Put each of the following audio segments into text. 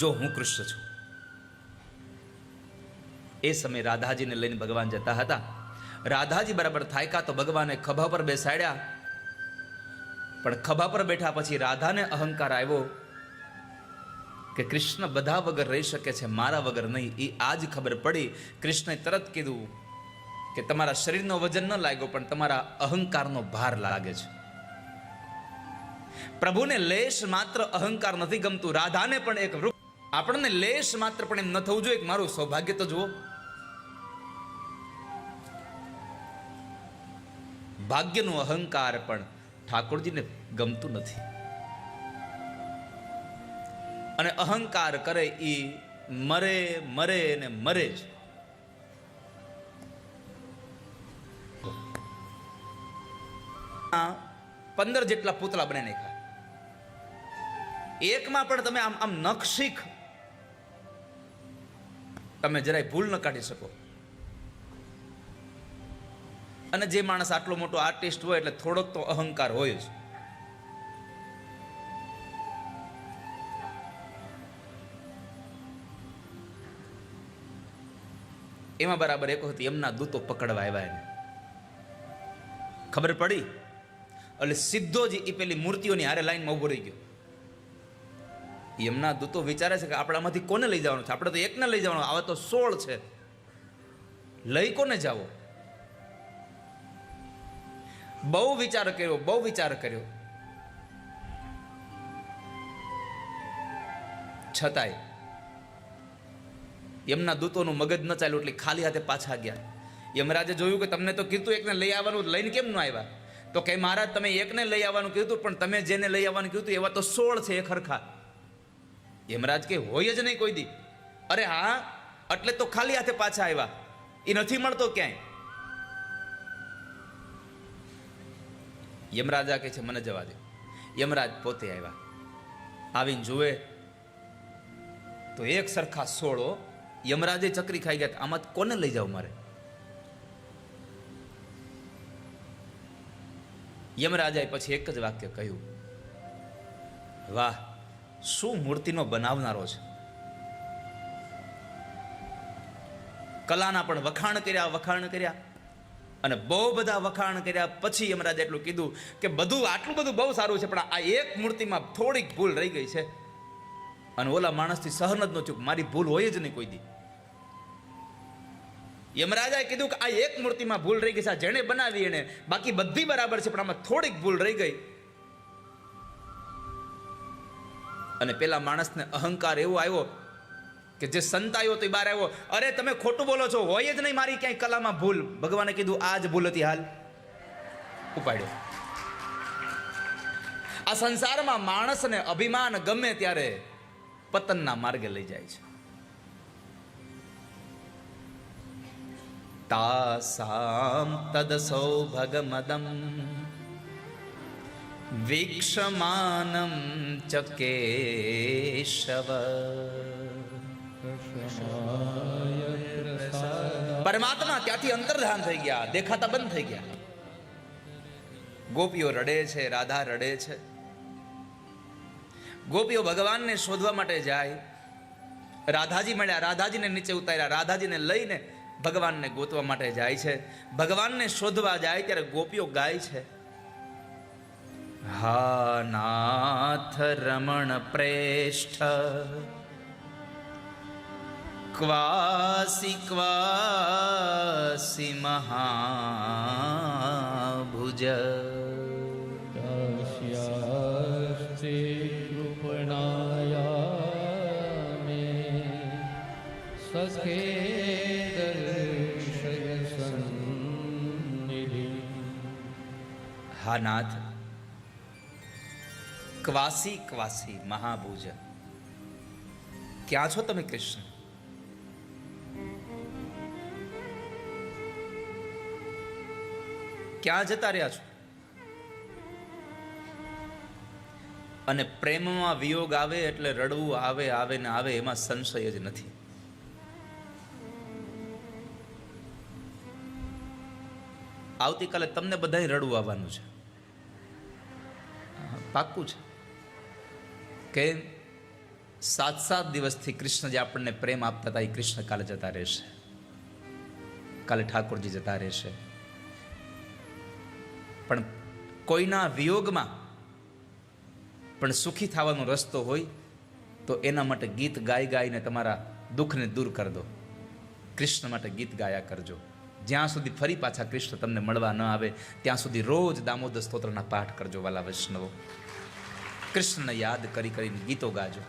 જો હું કૃષ્ણ છું. એ સમયે રાધાજીને લઈને ભગવાન જતા હતા. રાધાજી બરાબર થાયકા તો ભગવાને ખભા પર બેસાડ્યા. પણ ખભા પર બેઠા પછી રાધાને અહંકાર આવ્યો કે કૃષ્ણ બધા વગર રહી શકે છે, મારા વગર નહીં. એ આજ ખબર પડી. કૃષ્ણે તરત કીધું કે તમારા શરીરનો વજન ન લાગ્યો, પણ તમારા અહંકારનો ભાર લાગે છે. પ્રભુને લેશ માત્ર અહંકાર નથી ગમતું. રાધાને પણ એક વૃક્ષ આપણને લેશ માત્ર પણ એમ ન થવું જોઈએ કે મારું સૌભાગ્ય તો જુઓ. ભાગ્યનું અહંકાર પણ ઠાકોરજીને ગમતું નથી. અને અહંકાર કરે એ મરે મરે ને મરે જ. પંદર જેટલા પૂતળા બને નાખ્યા. એકમાં પણ તમે આમ આમ નખશીખ તમે જરાય ભૂલ ન કાઢી શકો. અને જે માણસ આટલો મોટો આર્ટિસ્ટ હોય એટલે થોડોક તો અહંકાર હોય જ. એમાં બરાબર એક વખત એમના દૂતો પકડવા આવ્યા એને. ખબર પડી? એટલે સીધો જ એ પેલી મૂર્તિઓની હારે લાઈનમાં ઊભો રહી ગયો. એમના દૂતો વિચારે છે કે આપણામાંથી કોને લઈ જવાનું છે? આપણે તો એકને લઈ જવાનું, આવા તો સોળ છે. લઈ કોને જાવો બહુ વિચાર કર્યો, બહુ વિચાર કર્યો. છતાંય એમના દૂતોનું મગજ ન ચાલ્યું એટલે ખાલી હાથે પાછા ગયા. યમરાજે જોયું કે તમને તો કીધું એકને લઈ આવવાનું, લઈને કેમ ન આવ્યા? તો કે, મહારાજ, તમે એકને લઈ આવવાનું કીધું, પણ તમે જેને લઈ આવવાનું કીધું એવા તો સોળ છે એ ખરખા યમરાજ કે, હોય જ નહીં કોઈ દી. અરે હા, એટલે તો ખાલી હાથે પાછા આવ્યા એ નથી મળતો ક્યાંય. યમરાજા કે છે, મને જવા દે. યમરાજ પોતે આવ્યા આવીને જુએ, તો એક સરખા સોળો યમરાજે ચકરી ખાઈ ગયા આમાં કોને લઈ જાવ મારે? યમરાજાએ પછી એક જ વાક્ય કહ્યું, વાહ શું મૂર્તિનો બનાવનારો છે? કલાના પણ વખાણ કર્યા વખાણ કર્યા અને બહુ બધા વખાણ કર્યા. પછી યમરાજે એટલું કીધું કે બધું, આટલું બધું બહુ સારું છે, પણ આ એક મૂર્તિમાં થોડીક ભૂલ રહી ગઈ છે. અને ઓલા માણસથી સહન જ ન મારી ભૂલ હોય જ નહીં કોઈ દી. યમરાજાએ કીધું કે આ એક મૂર્તિમાં ભૂલ રહી ગઈ છે જેણે બનાવી એને. બાકી બધી બરાબર છે, પણ આમાં થોડીક ભૂલ રહી ગઈ. અને પેલા માણસને અહંકાર એવો આવ્યો કે જે સંતાયો તો બહાર આવ્યો. અરે, તમે ખોટું બોલો છો, હોય જ નહીં મારી ક્યાંય કલામાં ભૂલ. ભગવાને કીધું, આ જ ભૂલ હતી હાલ. ઉપાડ્યો. આ સંસારમાં માણસને અભિમાન ગમે ત્યારે પતનના માર્ગે લઈ જાય છે. તાસામ તદ સૌભગમદમ વીક્ષમાનમ च केशव। પરમાત્મા ત્યાંથી અંતર્ધાન થઈ ગયા, દેખાતા બંધ થઈ ગયા. ગોપીઓ રડે છે, રાધા રડે છે. ગોપીઓ ભગવાનને શોધવા માટે જાય. રાધાજી મળ્યા, રાધાજીને નીચે ઉતાર્યા, રાધાજીને લઈને ભગવાનને ગોતવા માટે જાય છે. ભગવાનને શોધવા જાય ત્યારે ગોપીઓ ગાય છે. હા નાથ રમણ પ્રેષ્ઠ ક્વાસી ક્વાસી મહાભુજ કશ્યાસ્તે કૃપણાયા મે સખે હા નાથ ક્વાસી ક્વાસી મહાભુજ. ક્યાં છો તમે, કૃષ્ણ? ક્યાં જતા રહ્યા છો? અને પ્રેમમાં વિયોગ આવે એટલે રડવું આવે આવે ને આવે એમાં સંશય જ નથી. આવતીકાલે તમને બધાય રડવું આવવાનું છે. પાક્કું છે. કેમ સાત સાત દિવસથી કૃષ્ણ જે આપણને પ્રેમ આપતા હતા એ કૃષ્ણ કાલે જતા રહેશે. કાલે ઠાકોરજી જતા રહેશે. પણ કોઈના વિયોગમાં પણ સુખી થવાનો રસ્તો હોય તો એના માટે ગીત ગાઈ ગાઈને તમારા દુઃખને દૂર કરી દો. કૃષ્ણ માટે ગીત ગાયા કરજો. જ્યાં સુધી ફરી પાછા કૃષ્ણ તમને મળવા ન આવે, ત્યાં સુધી રોજ દામોદર સ્તોત્રના પાઠ કરજો વાલા વૈષ્ણવો. કૃષ્ણને યાદ કરી કરીને ગીતો ગાજો.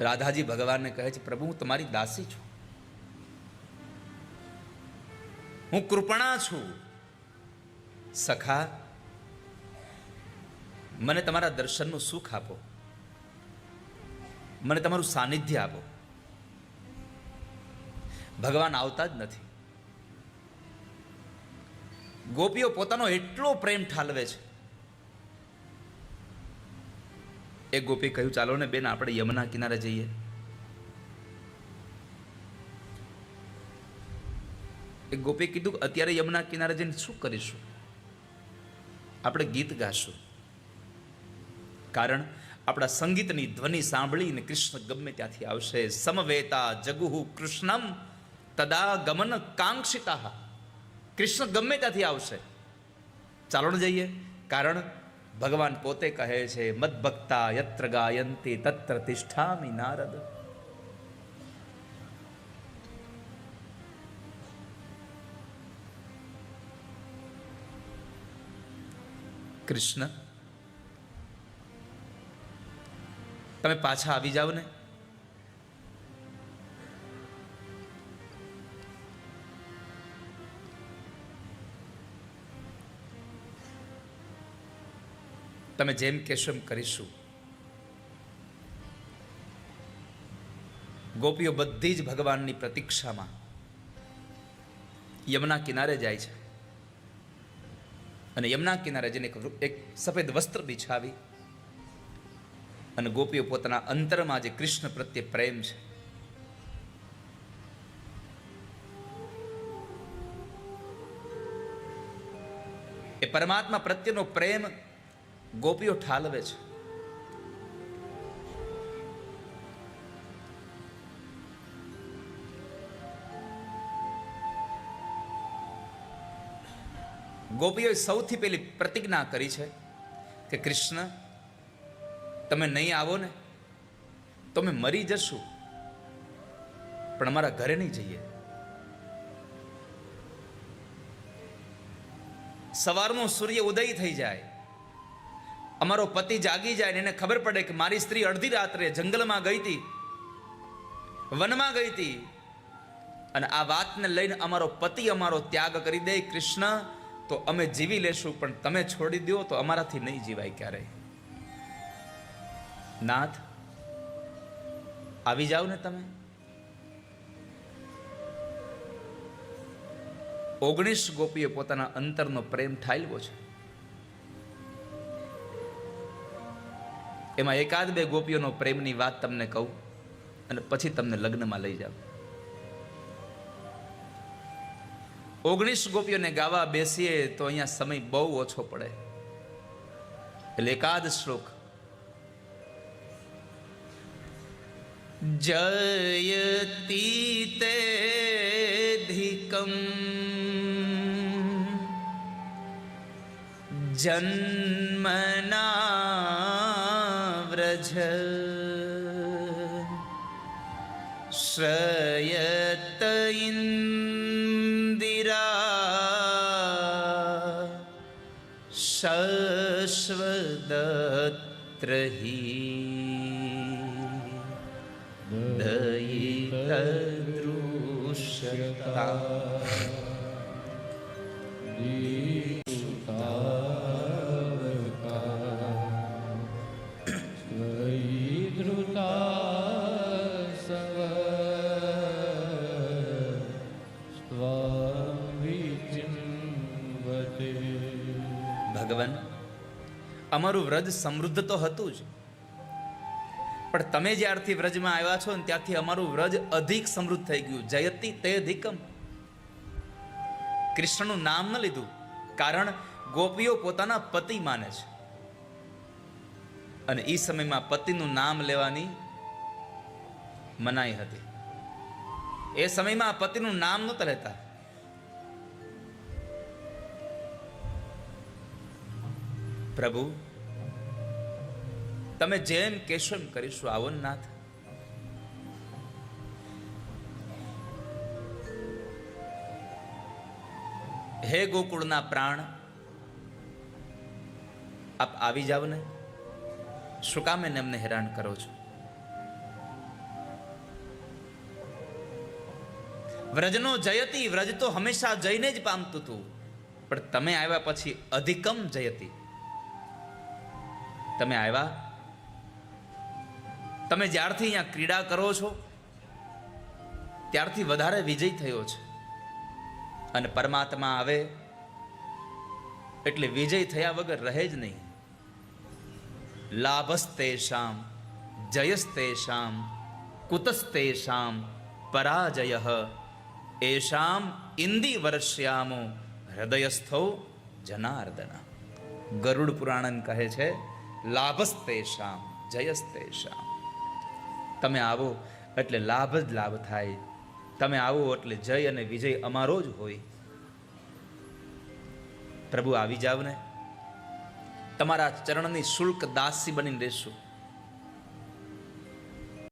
રાધાજી ભગવાનને કહે છે, પ્રભુ, હું તમારી દાસી છું. હું કૃપણા છું. સખા, મને તમારા દર્શનનું સુખ આપો. મને તમારું સાનિધ્ય આપો. ભગવાન આવતા જ નથી. ગોપીઓ પોતાનો એટલો પ્રેમ ઠાલવે છે. એક ગોપી કહ્યું, ચાલો ને બેન, આપણે યમુના કિનારે જઈએ. એક ગોપી કીધું અત્યારે યમુના કિનારે જઈને શું કરીશું? આપણે ગીત ગાશું. કારણ આપણા સંગીતની ધ્વનિ સાંભળીને કૃષ્ણ ગમે ત્યાંથી આવશે. સમવેતા જગુહુ કૃષ્ણમ તદા ગમન કાંક્ષિતા કૃષ્ણ ગમે ત્યાંથી આવશે. ચાલો ને જઈએ. કારણ ભગવાન પોતે કહે છે મદભક્તા યત્ર ગાયંતી તત્ર તિષ્ઠામિ નારદ. કૃષ્ણ, તમે પાછા આવી જાઓ ને. તમે જેમ કહેશો એમ કરીશું. ગોપીઓ બધી જ ભગવાનની પ્રતીક્ષામાં યમુના કિનારે જાય છે. અને યમુના કિનારે જઈને એક સફેદ વસ્ત્ર બિછાવી અને ગોપીઓ પોતાના અંતરમાં જે કૃષ્ણ પ્રત્યે પ્રેમ છે, એ પરમાત્મા પ્રત્યેનો પ્રેમ ગોપીઓ ઠાલવે છે. ગોપીઓએ સૌથી પહેલી પ્રતિજ્ઞા કરી છે કે કૃષ્ણ, તમે નહીં આવો ને, તો અમે મરી જશું, પણ અમારા ઘરે નહીં જઈએ. સવારનો સૂર્ય ઉદય થઈ જાય. અમારો પતિ જાગી જાય ને એને ખબર પડે કે મારી સ્ત્રી અડધી રાત્રે જંગલમાં ગઈ હતી, વનમાં ગઈ હતી. અને આ વાતને લઈને અમારો પતિ અમારો ત્યાગ કરી દે, કૃષ્ણ, તો અમે જીવી લેશું, પણ તમે છોડી દો તો અમારાથી નહીં જીવાય ક્યારેય. નાથ, આવી જાઓ ને તમે. ઓગણીસ ગોપીએ પોતાના અંતરનો પ્રેમ ઠાલવો છે. એમાં એકાદ બે ગોપીઓનો પ્રેમની વાત તમને કહું અને પછી તમને લગ્નમાં લઈ જાઉં ઓગણીસ ગોપીઓને ગાવા બેસીએ તો અહીંયા સમય બહુ ઓછો પડે. એટલે એકાદ શ્લોક. જયતી તે ધિકમ જન્મના વ્રજ શ્રયત ઇન્દિરા શશ્વદત્ર હિ દયિતદૃશ્યતા અમારું વ્રજ સમૃદ્ધ તો હતું જ. પણ તમે જ્યારથી વ્રજમાં આવ્યા છો ને ત્યારથી અમારું વ્રજ અધિક સમૃદ્ધ થઈ ગયું. જયતી તે અધિકમ. કૃષ્ણનું નામ ન લીધું, કારણ ગોપીઓ પોતાના પતિ માને છે. અને એ સમયમાં પતિનું નામ લેવાની મનાઈ હતી. એ સમયમાં પતિનું નામ નહોતા લેતા. પ્રભુ તમે જેમ કહેશો એમ કરીશું આવો નાથ હે ગોકુળના પ્રાણ, આપ આવી જાવ ને? શું કામ એને એમને હેરાન કરો છો? વ્રજનો જયતી, વ્રજ તો હંમેશા જઈને જ પામતું હતું પણ તમે આવ્યા પછી અધિકમ જયતી. તમે આવ્યા તમે જ્યારથી અહીંયા ક્રીડા કરો છો, ત્યારથી વધારે વિજય થયો છે. અને પરમાત્મા આવે એટલે વિજય થયા વગર રહે જ નહીં. લાભસ્તેષામ જયસ્તેષામ કુતસ્તેષામ પરાજય એષામ ઇન્દી વર્ષ્યામો હૃદયસ્થો જનાર્દના. ગરુડ પુરાણન કહે છે, લાભસ્તે શામ, જયસ્તે જયસ્તેષામ તમે આવો એટલે લાભ જ લાભ થાય. તમે આવો એટલે જય અને વિજય અમારો જ હોય. પ્રભુ આવી જાવ ને તમારા ચરણની શુલ્ક દાસી બનીને રહેશું.